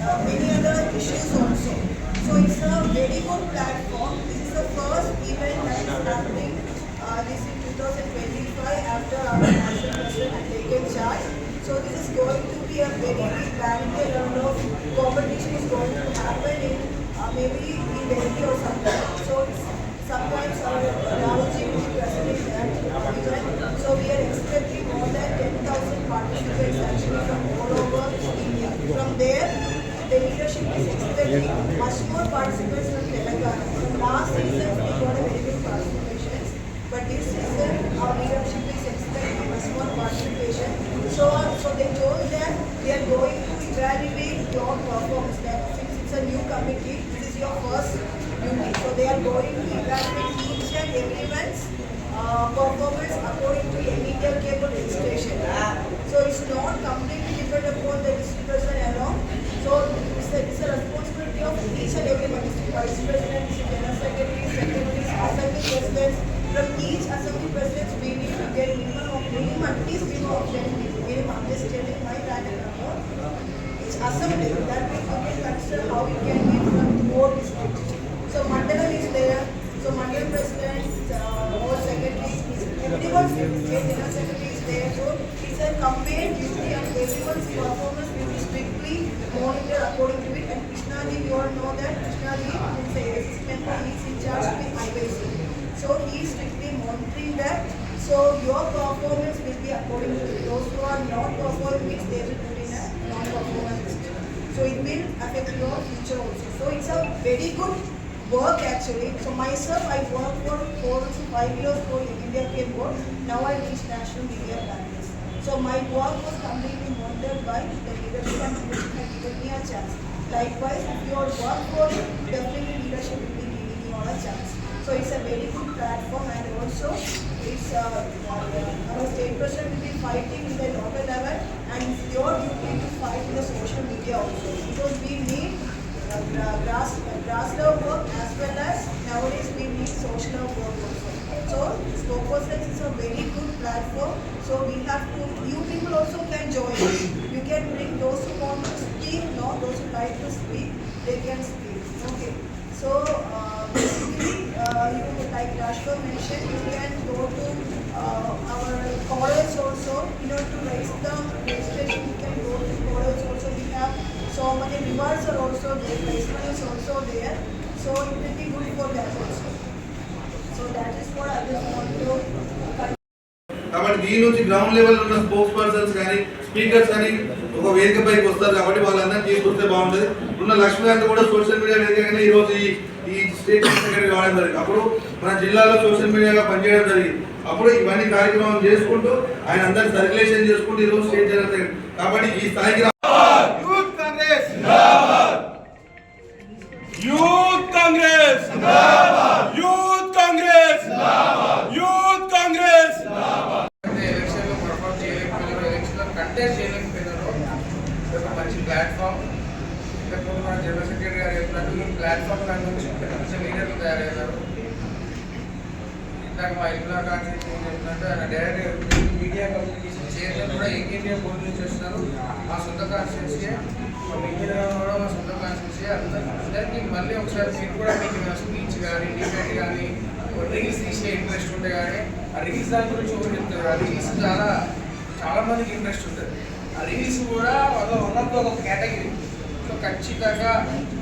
uh, many other issues also. So it's a very good platform. This is the first event that is happening uh, this in 2025 after our national president had taken charge. So this is going to be a very big banquet round of competition is going to happen in uh, maybe in Delhi or something. So it's sometimes our Raoji will be in that event. So we are expecting more than 10,000 participants actually from all over India. From there, the leadership is expecting much more participants from Telangana. Last season, we got a very big participation. But this season, our leadership is expecting much more participation. So, uh, so they told that they are going to evaluate your performance. That since it's a new committee, this is your first duty. So they are going to evaluate each and everyone's uh, performance according to NETL cable registration. So it's not completely dependent assembly, that means you can consider how it can be from four districts. So Mandala is there, so Mandal president, uh, all secretaries, everyone's state general secretary is there. So it's a combined duty and everyone's performance will be strictly monitored according to it. And Krishnaji, you all know that Krishnaji is a assistant, he is in charge with IBC. So he is strictly monitoring that. So your performance will be according to it. Those who are not performing, means they will put in a non-performance list. So it will affect your future also. So it's a very good work actually. So myself, I worked for four to five years for India Came Board. Now I reach National Media Practice. So my work was completely monitored by the leadership and leadership had given me a chance. Likewise, if you are work for it, definitely leadership will be giving you all a chance. So it's a very good platform and also it's uh, our state president will be fighting in the local level and your duty to fight in the social media also because we need uh, grass uh, grass level work as well as nowadays we need social work also. So Scopus is a very good platform. So we have to you people also can join. You can bring those who want to speak, no, those who like to speak, they can speak. Okay. So uh, basically, uh, you like Rashko mentioned, you can go to uh, our college also. In order to raise the so many rivers are also there, placement is also there. So it will be good for that also. So that is what I just want to. కాబట్టి దీని నుంచి ground level ఉన్న spokespersons కానీ speakers కానీ ఒక వేదిక పైకి వస్తారు కాబట్టి వాళ్ళందరూ తీసుకొస్తే బాగుంటుంది ఉన్న లక్ష్మీకాంత్ కూడా సోషల్ మీడియా వేదికగానే ఈ రోజు ఈ ఈ స్టేట్ సెక్రటరీ కావడం జరిగింది అప్పుడు మన జిల్లాలో సోషల్ మీడియాగా పనిచేయడం జరిగింది అప్పుడు ఇవన్నీ కార్యక్రమాలు చేసుకుంటూ ఆయన అందరు సర్క్యులేషన్ చేసుకుంటూ ఈరోజు స్టేట్ జనరల్ కాబట్టి ఈ స్థాయికి జనరల్ సెక్రటరీ గారు చెప్పినట్టు ఈ ప్లాట్ఫామ్ దాని నుంచి మంచి లీడర్లు తయారయ్యారు. ఇందాక మా ఇంట్లో కాన్స్టిట్యూషన్ చెప్పినట్టు ఆయన డైరెక్ట్ మీడియా కమ్యూనికేషన్ చైర్మన్ కూడా యంగ్ ఇండియా బోర్డు నుంచి వస్తున్నారు మా సొంత కాన్స్టిట్యూన్సీ మా మిగిలిన కూడా మా సొంత కాన్స్టిట్యూన్సీ అందరి అందరికీ మళ్ళీ ఒకసారి మీరు కూడా మీకు స్పీచ్ కానీ డిబేట్ కానీ రీల్స్ తీసే ఇంట్రెస్ట్ ఉంటే కానీ ఆ రీల్స్ దాని గురించి ఒకటి చెప్తారు? ఆ రీల్స్ చాలా చాలా మందికి ఇంట్రెస్ట్ ఉంటుంది. ఆ రీల్స్ కూడా వాళ్ళ ఉన్నప్పుడు ఒక కేటగిరీ సో ఖచ్చితంగా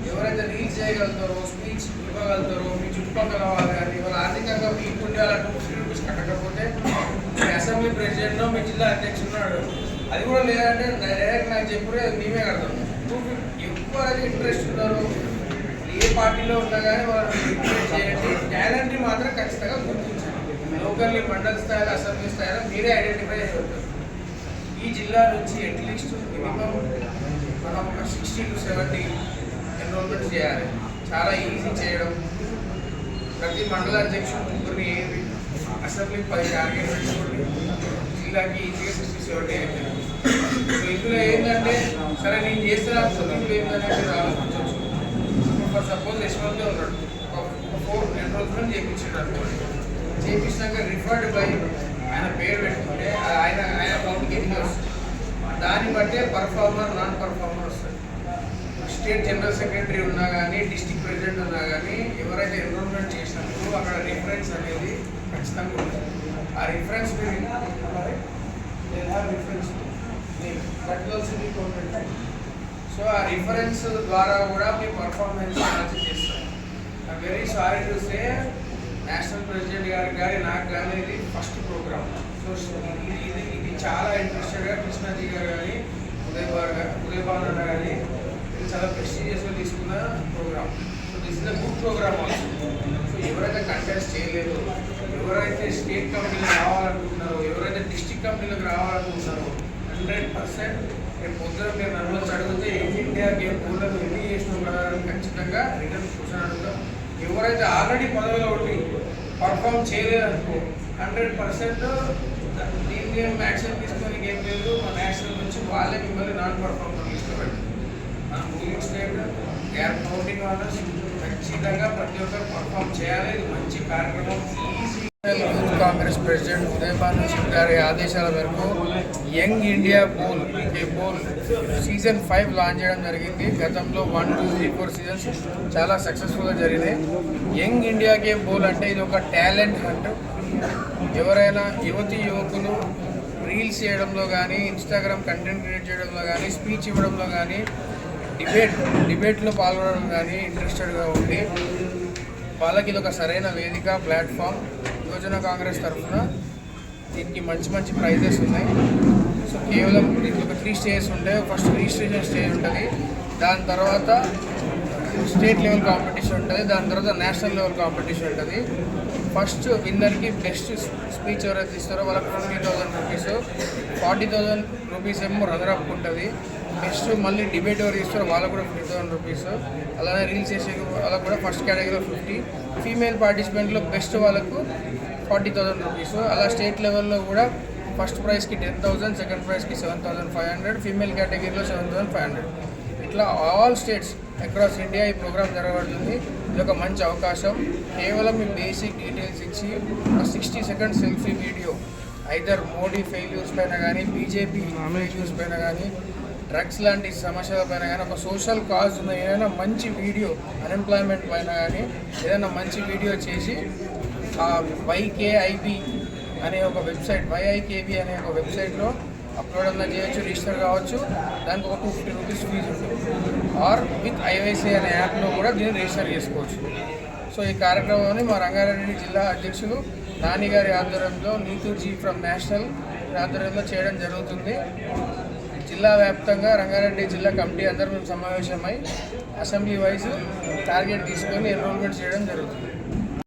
ఎవరైతే రీచ్ చేయగలుగుతారో స్పీచ్ ఇవ్వగలుగుతారో మీ చుట్టుపక్కల వాళ్ళు కానీ వాళ్ళ ఆర్థికంగా మీకు ఉండాలి టూ ఫిఫ్టీ రూపీస్ కట్టకపోతే మీ అసెంబ్లీ ప్రెసిడెంట్ మీ జిల్లా అధ్యక్షుడు ఉన్నాడు. అది కూడా లేదంటే డైరెక్ట్ నాకు చెప్పుడే మేమే కడతాం. టూ ఫిఫ్టీ ఎక్కువ ఇంట్రెస్ట్ ఉన్నారు ఏ పార్టీలో ఉన్నా కానీ వాళ్ళు చేయండి. టాలెంట్ని మాత్రం ఖచ్చితంగా గుర్తించండి. లోకల్లీ మండల స్థాయిలో అసెంబ్లీ స్థాయిలో మీరే ఐడెంటిఫై చేయగలుగుతారు ఈ జిల్లా నుంచి అట్లీస్ట్ మినిమం మనం ఒక సిక్స్టీ టు సెవెంటీ ఎన్రోల్మెంట్ చేయాలి. చాలా ఈజీ చేయడం. ప్రతి మండల అధ్యక్షుడు ముగ్గురిని అసెంబ్లీ పది టార్గెట్ పెట్టుకోండి జిల్లాకి ఈజీగా సిక్స్టీ సెవెంటీ అయిపోయింది. సో ఇందులో ఏంటంటే సరే నేను చేస్తున్నా సొంతలు ఏంటంటే మీరు ఆలోచించవచ్చు ఫర్ సపోజ్ యశ్వంత్ ఉన్నాడు. ఒక ఫోర్ ఎన్రోల్మెంట్ చేయించాడు అనుకోండి. చేయించినాక రిఫర్డ్ బై ఆయన పేరు పెట్టుకుంటే ఆయన ఆయన అకౌంట్కి ఎన్ని వస్తుంది దాన్ని బట్టే పర్ఫార్మర్ నాన్ పర్ఫార్మర్ వస్తుంది. స్టేట్ జనరల్ సెక్రటరీ ఉన్నా కానీ డిస్టిక్ ప్రెసిడెంట్ ఉన్నా కానీ ఎవరైతే ఎన్రోల్మెంట్ చేసినప్పుడు అక్కడ రిఫరెన్స్ అనేది ఖచ్చితంగా ఉంటుంది. ఆ రిఫరెన్స్ రిఫరెన్స్ సో ఆ రిఫరెన్స్ ద్వారా కూడా మీ పర్ఫార్మెన్స్ మంచి చేస్తారు. I very sorry to say national president గారికి కానీ నాకు కానీ ఇది ఫస్ట్ ప్రోగ్రామ్ ఇది ఇది ఇది చాలా ఇంట్రెస్టెడ్గా కృష్ణాజీ గారు కానీ ఉదయ్ బార్ గారు అన్న కానీ ఇది చాలా ప్రెస్టీజియస్గా తీసుకున్న programme so this is a good programme also. So ఎవరైతే కంటెస్ట్ చేయలేదు ఎవరైతే స్టేట్ కంపెనీలకు రావాలనుకుంటున్నారో ఎవరైతే డిస్టిక్ కంపెనీలకు రావాలనుకుంటున్నారో హండ్రెడ్ పర్సెంట్ రేపు పొద్దున మీరు నన్ను వచ్చి అడిగితే ఇండియా గేమ్ బోర్డులను ఎన్ని చేసిన ప్రకారం ఖచ్చితంగా రిటర్న్ క్వశ్చన్ అడుగుతాం. ఎవరైతే ఆల్రెడీ పదవిలో ఉండి పర్ఫామ్ చేయలేదనుకో హండ్రెడ్ పర్సెంట్ దీని గేమ్ యాక్షన్ తీసుకొని ఏం లేదు. మన యాక్షన్ నుంచి వాళ్ళే మిమ్మల్ని నాన్ పర్ఫార్మర్ లిస్ట్లో పెట్టారు మన moving state gap counting orders ఖచ్చితంగా ప్రతి ఒక్కరు పర్ఫామ్ చేయాలి. ఇది మంచి కార్యక్రమం. ఈజీ యూత్ కాంగ్రెస్ ప్రెసిడెంట్ ఉదయ్ సింగ్ గారి ఆదేశాల మేరకు యంగ్ ఇండియా బోల్ ఈ బోల్ సీజన్ ఫైవ్ లాంచ్ చేయడం జరిగింది. గతంలో one two three four seasons చాలా సక్సెస్ఫుల్గా జరిగినాయి. యంగ్ ఇండియా గేమ్ బోల్ అంటే ఇది ఒక టాలెంట్ హంట్. ఎవరైనా యువతి యువకులు రీల్స్ చేయడంలో కానీ ఇన్స్టాగ్రామ్ కంటెంట్ క్రియేట్ చేయడంలో కానీ స్పీచ్ ఇవ్వడంలో కానీ డిబేట్ డిబేట్లో పాల్గొనడం కానీ ఇంట్రెస్టెడ్గా ఉండి వాళ్ళకి ఇది ఒక సరైన వేదిక ప్లాట్ఫామ్ యువజన కాంగ్రెస్ తరఫున దీనికి మంచి మంచి ప్రైజెస్ ఉన్నాయి. సో కేవలం దీనికి ఒక త్రీ స్టేజెస్ ఉంటాయి ఫస్ట్ రిజిస్ట్రేషన్ స్టేజ్ ఉంటుంది. దాని తర్వాత స్టేట్ లెవెల్ కాంపిటీషన్ ఉంటుంది. దాని తర్వాత నేషనల్ లెవెల్ కాంపిటీషన్ ఉంటుంది. ఫస్ట్ విన్నర్కి బెస్ట్ స్పీచ్ ఎవరైతే ఇస్తారో వాళ్ళకి twenty thousand rupees forty thousand rupees ఏమో రన్నర్ అప్ ఉంటుంది. నెక్స్ట్ మళ్ళీ డిబేట్ ఎవరు ఇస్తారో వాళ్ళకు కూడా ఫిఫ్టీ థౌసండ్ రూపీస్. అలానే రీల్స్ చేసే వాళ్ళకు కూడా ఫస్ట్ కేటగిరీలో ఫిఫ్టీ ఫీమేల్ పార్టిసిపెంట్లో బెస్ట్ వాళ్ళకు ఫార్టీ థౌసండ్ రూపీస్ అలా స్టేట్ లెవెల్లో కూడా ఫస్ట్ ప్రైజ్కి ten thousand second ప్రైజ్కి seven thousand five hundred female కేటగిరీలో సెవెన్ థౌసండ్ ఫైవ్ హండ్రెడ్ ఇట్లా ఆల్ స్టేట్స్ అక్రాస్ ఇండియా ఈ ప్రోగ్రామ్ జరగబడుతుంది. ఇది ఒక మంచి అవకాశం. కేవలం మీ బేసిక్ డీటెయిల్స్ ఇచ్చి ఒక sixty second selfie video either Modi failures పైన కానీ బీజేపీ ఫెయిల్యూర్స్ పైన కానీ డ్రగ్స్ లాంటి సమస్యల పైన కానీ ఒక సోషల్ కాజ్ ఉన్న ఏదైనా మంచి వీడియో అన్ఎంప్లాయ్మెంట్ పైన కానీ ఏదైనా మంచి వీడియో చేసి ఆ వైకేఐబి అనే ఒక వెబ్సైట్ వైఐకేబి అనే ఒక వెబ్సైట్లో అప్లోడ్ అన్న చేయొచ్చు రిజిస్టర్ కావచ్చు. దానికి ఒక టూ ఫిఫ్టీ రూపీస్ ఫీజు ఉంటుంది. ఆర్ విత్ ఐవైసీ అనే యాప్లో కూడా దీన్ని రిజిస్టర్ చేసుకోవచ్చు. సో ఈ కార్యక్రమాన్ని మా రంగారెడ్డి జిల్లా అధ్యక్షులు నాని గారి ఆధ్వర్యంలో నీతూజీ ఫ్రమ్ నేషనల్ ఆధ్వర్యంలో చేయడం జరుగుతుంది. జిల్లా వ్యాప్తంగా రంగారెడ్డి జిల్లా కమిటీ అందరం సమావేశమై అసెంబ్లీ వైజ్ టార్గెట్ తీసుకొని ఎన్రోల్మెంట్ చేయడం జరుగుతుంది.